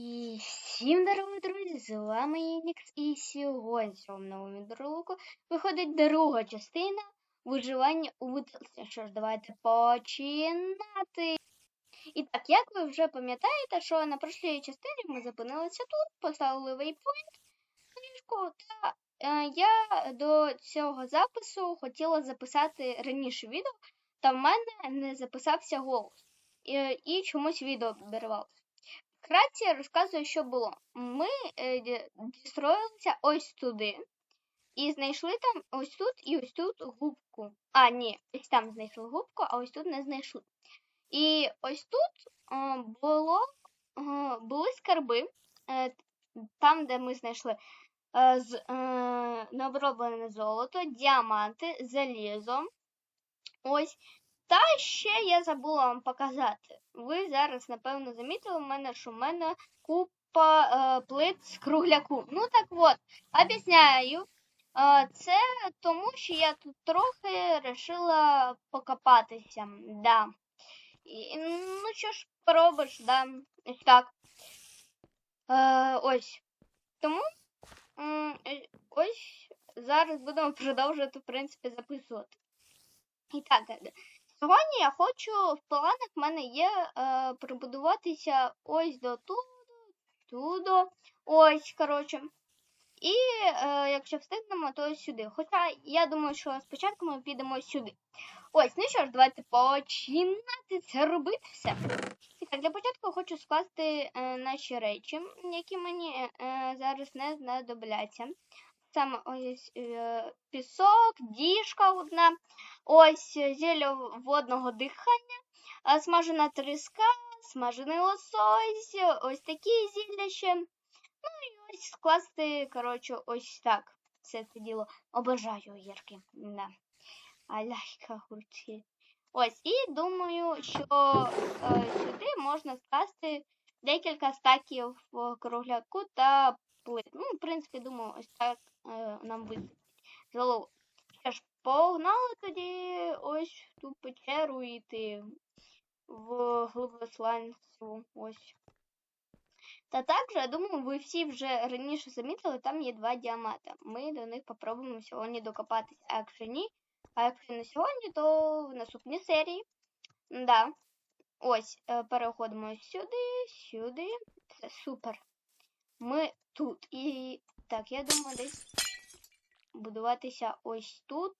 І всім здорово, друзі! З вами Інікс, і сьогодні в цьому новому відеоролику виходить друга частина виживання у витилці. Що ж, давайте починати. І так, як ви вже пам'ятаєте, що на прошлій частині ми зупинилися тут, поставили вейпоінт, книжку, та е, я до цього запису хотіла записати раніше відео, та в мене не записався голос. І, і чомусь відео обірвалося. Вкратце я розказую, що було. Ми е, дістроїлися ось туди. І знайшли там ось тут і ось тут губку. А, ні, ось там знайшли губку, а ось тут не знайшли. І ось тут е, було, е, були скарби, е, там, де ми знайшли е, з, е, необроблене золото, діаманти, залізо. Ось. Та ще я забула вам показати. Ви зараз, напевно, замітили в мене, що в мене купа е, плит з кругляку. Ну так от, об'ясняю. Е, це тому, що я тут трохи вирішила покопатися. Да. І, ну що ж поробиш, да. Ось так. Е, ось. Тому е, ось зараз будемо продовжувати, в принципі, записувати. І так, е, Сьогодні я хочу в планах в мене є е, прибудуватися ось до туди, туди, ось, коротше. І е, якщо встигнемо, то сюди. Хоча я думаю, що спочатку ми підемо сюди. Ось, ну що ж, давайте починати це робити все. Так, для початку хочу скласти е, наші речі, які мені е, зараз не знадобляться. Саме ось е, пісок, діжка одна, ось е, зілля водного дихання, смажена треска, смажений лосось, ось такі зілля ще. Ну і ось скласти, коротше, ось так. Все це діло. Обожаю гірки. Да. Аляйка гуртки. Ось, і думаю, що е, сюди можна скласти декілька стаків е, кругляку та плит. Ну, в принципі, думаю, ось так е, нам вистачить. Залог. Що ж, погнали тоді ось в ту печеру йти в глибосланцю. Ось. Та також, я думаю, ви всі вже раніше замітили, там є два діамата. Ми до них попробуємо сьогодні докопатися. А якщо ні, а якщо не сьогодні, то в наступній серії. Да. Ось, е, переходимо сюди, сюди. Все супер. Ми тут. І так, я думаю, десь будуватися ось тут.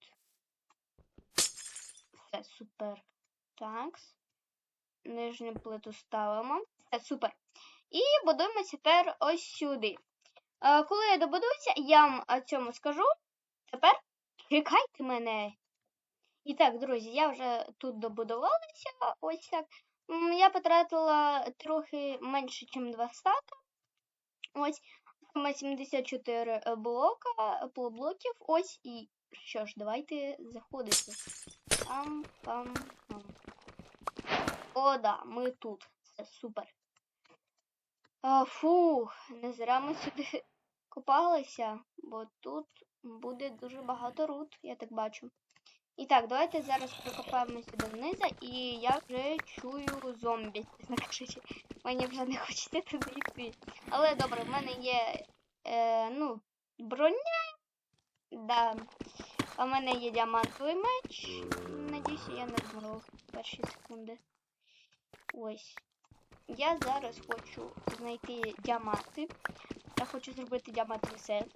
Все супер. Так. Нижню плиту ставимо. Все супер. І будуємо тепер ось сюди. Е, коли я добудуюся, я вам о цьому скажу. Тепер чекайте мене. І так, друзі, я вже тут добудувалася. Ось так. Я потратила трохи менше, ніж 2 стака. Ось саме 74 е, блока, полублоків. Ось і що ж, давайте заходити. Пам, пам, пам. О, да, ми тут. Це супер. А, фух, не зря ми сюди копалися, бо тут буде дуже багато рут, я так бачу. І так, давайте зараз прокопаємося донизу, і я вже чую зомбі, чесно. Мені вже не хочеться туди йти. Але добре, в мене є е, ну, броня. Да. А мене є діамантовий меч. Надіюся, я не змру перші секунди. Ось. Я зараз хочу знайти діаманти. Я хочу зробити діамантовий сет.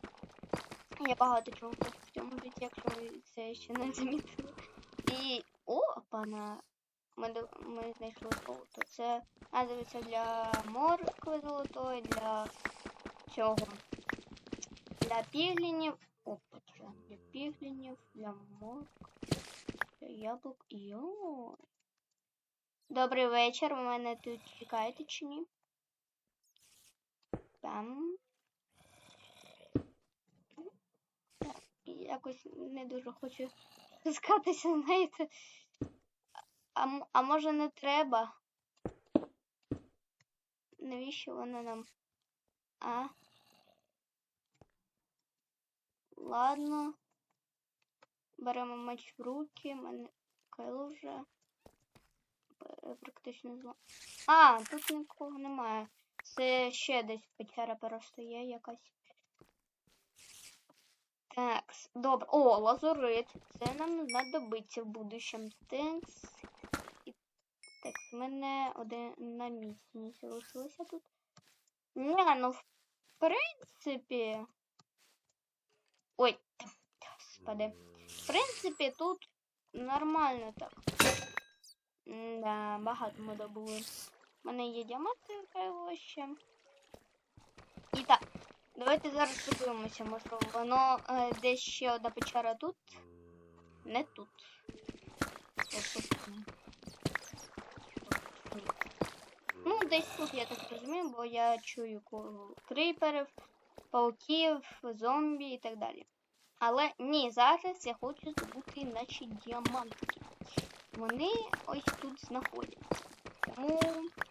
Я багато чого в цьому житті, якщо ви це ще не замітили. І. О, пана. Ми, ми знайшли золото. Це називається для моркви золотої, для цього. Для піглінів. Опа, для піглінів, для моркви, для яблук. Йой. Добрий вечір. Ви мене тут чекаєте чи ні? Там. Якось не дуже хочу спускатися, знаєте. А, а може не треба? Навіщо вона нам? А? Ладно. Беремо меч в руки. Мене кайло вже практично зла. А, тут нікого немає. Це ще десь печера просто є якась. Так, добре. О, лазурит. Це нам знадобиться в будущем. Текс. Так, в мене одна міцність залишилася тут. Не, ну в принципі. Ой, господи. В принципі, тут нормально так. Да, багато ми добули. У мене є діаманти ще. І так, давайте зараз подивимося, можливо, воно е, десь ще одна печера тут. Не тут. Ну, десь тут я так розумію, бо я чую кріперів, пауків, зомбі і так далі. Але ні, зараз я хочу здобути наші діамантики. Вони ось тут знаходяться. Тому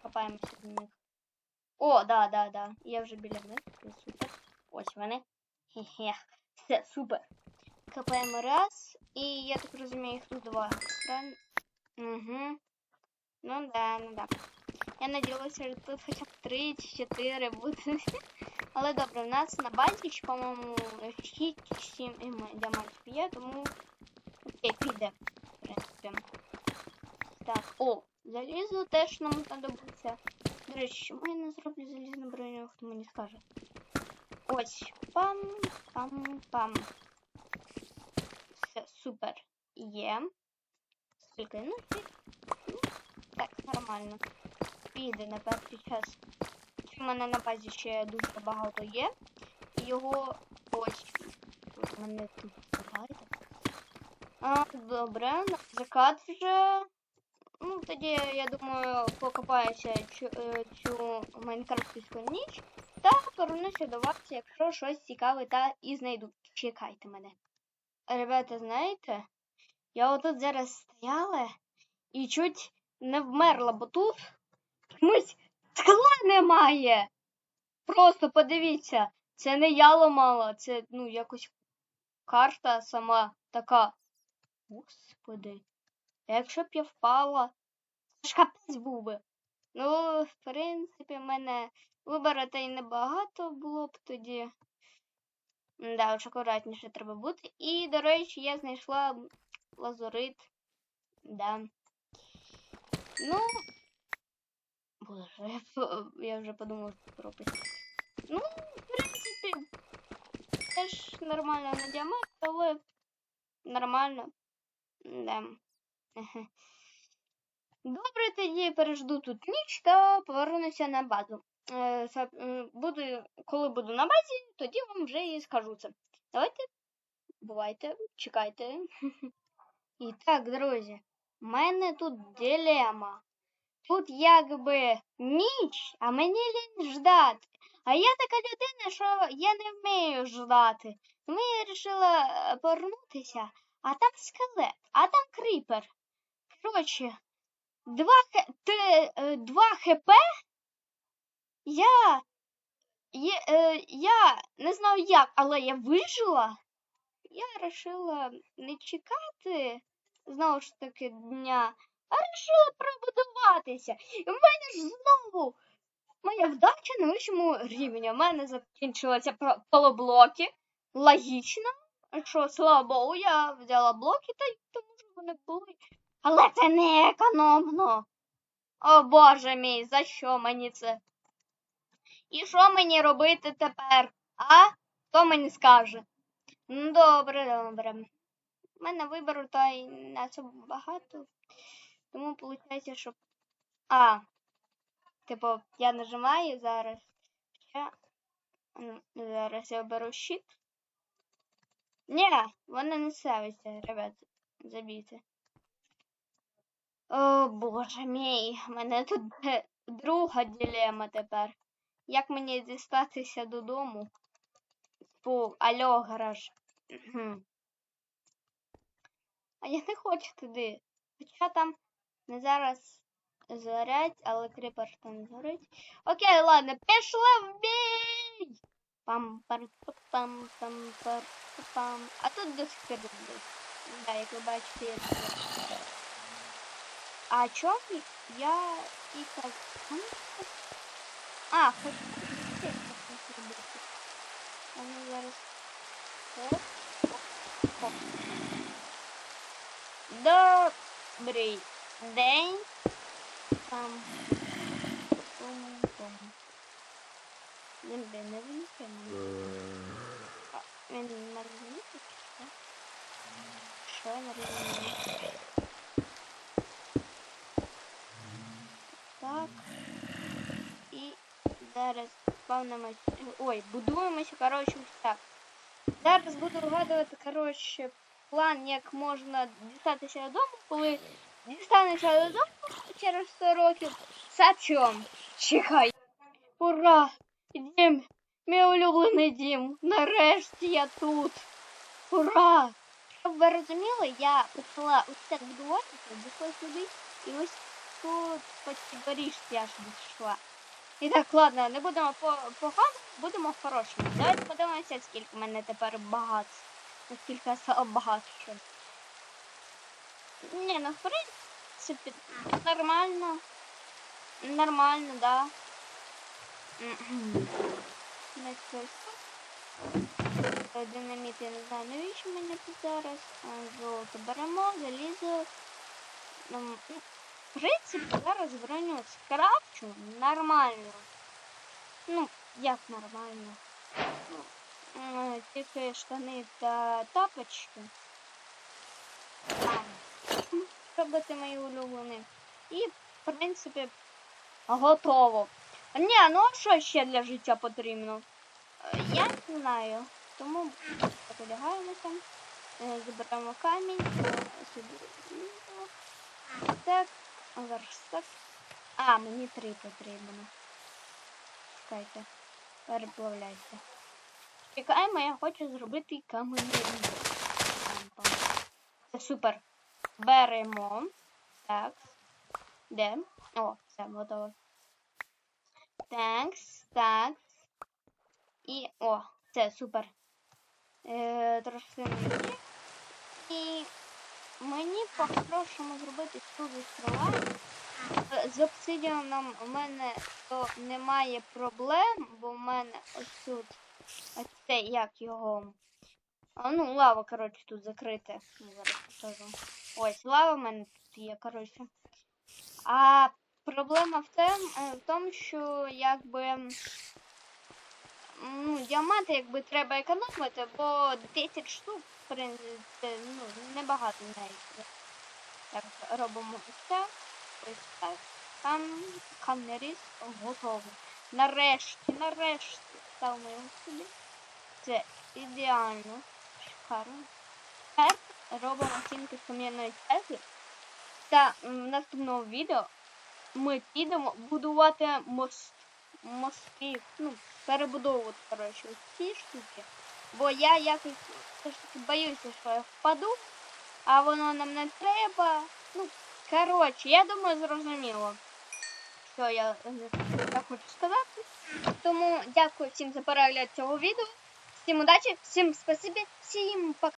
копаємося до них. О, да, да, да. Я вже біля них. Ось вони. Хе-хе. Все, супер. Копаємо раз. І я так розумію, їх тут два. Угу. Ну да, ну да. Я надіялася, що тут хоча б три чи чотири буде. Але добре, в нас на базі, по-моєму, 6 чи 7 діамантів є, тому окей, піде. В принципі. Так, о, залізо теж нам знадобиться. До речі, чому я не зроблю залізну броню, хто мені скаже. Ось. Пам, пам, пам. Все, супер. Є. Скільки? Ну, так, нормально. Піде на перший час. У мене на базі ще дуже багато є. Його ось. Тут у мене тут багато. А, добре, закат вже. Ну, тоді, я думаю, покопаюся цю, е, цю майнкрафтську ніч та повернуся до вас, якщо щось цікаве та і знайду. Чекайте мене. Ребята, знаєте, я отут зараз стояла і чуть не вмерла, бо тут чомусь скла немає. Просто подивіться, це не я ламала, це ну якось карта сама така. Господи. Якщо б я впала, це ж капець був би. Ну, в принципі, в мене вибору та й небагато було б тоді. Да, уж акуратніше треба бути. І, до речі, я знайшла лазурит. Да. Ну. Боже, я, вже подумала про пис- Ну, в принципі, теж нормально на діамант, але нормально. Да. Добре, тоді пережду тут ніч та повернуся на базу. Е, м, буду, коли буду на базі, тоді вам вже і скажу це. Давайте, бувайте, чекайте. І так, друзі, в мене тут дилема. Тут якби ніч, а мені лінь ждати. А я така людина, що я не вмію ждати. Тому я вирішила е, повернутися, а там скелет, а там кріпер. Коротше, два, х... те, е, два хп. Я. Є, е, я не знаю як, але я вижила. Я вирішила не чекати знову ж таки дня, а вирішила пробудуватися. І в мене ж знову моя вдача на вищому рівні. У мене закінчилися полублоки. Логічно. Що, слава Богу, я взяла блоки, та й тому що вони були. Але це не економно. О боже мій, за що мені це? І що мені робити тепер? А? Хто мені скаже? Ну, добре, добре. У мене вибору та й не особо багато. Тому виходить, що. А. Типу, я нажимаю зараз. Я... ну, Зараз я оберу щит. Ні, вона не ставиться, ребят. Забійте. О, боже мій, мене тут друга дилема тепер. Як мені дістатися додому? Фу, алло, гараж. А я не хочу туди. Хоча там не зараз зорять, але кріпер там не горить. Окей, ладно, пішли в бій! пам пар пам пам пар пам А тут до сих пір. Да, як ви бачите, я тут. А чому я і казав? А, хоч щось зробити. А ну зараз. Оп, оп, оп. Добрий день. Там. Пум-пум. Він де не. Він що? Що? Так. Зараз спавнимось. Ой, будуємося, коротше, так. Зараз буду вгадувати, коротше, план, як можна дістатися додому, коли дістанешся додому через 100 років. Сачом. Чекай. Ура! Дім! Мій улюблений дім! Нарешті я тут! Ура! Щоб ви розуміли, я почала ось так будуватися, дійшла сюди, і ось тут по аж дійшла. І так, ладно, не будемо по поганому, будемо хорошими. Давайте подивимося, скільки в мене тепер багатств. Наскільки я стала багатшим. Ні, ну в принципі, нормально. Нормально, да. Динаміт, я не знаю, навіщо мені зараз. Золото беремо, залізо. В принципі, зараз броню скрафчу нормально. Ну, як нормально. Ну, тільки штани та тапочки. Робити мої улюблені. І, в принципі, готово. Ні, ну а що ще для життя потрібно? Е, Я не знаю. Тому подягаємося. Е, Заберемо камінь. Так, верстак. А, мені три потрібно. Чекайте. Переплавляйте. Чекаємо, я хочу зробити каменний. Це супер. Беремо. Так. Де? О, все, готово. Такс, так. І. О, це супер. Е, трошки мені. І мені по-хорошому зробити студи стріла. Е, З обсидіаном у мене то немає проблем, бо в мене ось тут ось це як його. А, ну, лава, коротше, тут закрита. Зараз покажу. Ось, лава в мене тут є, коротше. А проблема в, тем, е, в тому, що якби. Ну, діаманти якби треба економити, бо 10 штук, в принципі, ну, небагато навіть. Так, робимо ось Там камеріс готово. Нарешті, нарешті ставимо його сюди. Це ідеально. Шикарно. Тепер робимо стінки з кам'яної цегли. Та в наступному відео ми підемо будувати мост. Мости. Ну, перебудовувати, коротше, ці штуки. Бо я якось все ж таки боюся, що я впаду, а воно нам не треба. Ну, коротше, я думаю, зрозуміло, що я, я хочу сказати. Тому дякую всім за перегляд цього відео. Всім удачі, всім спасибі, всім пока.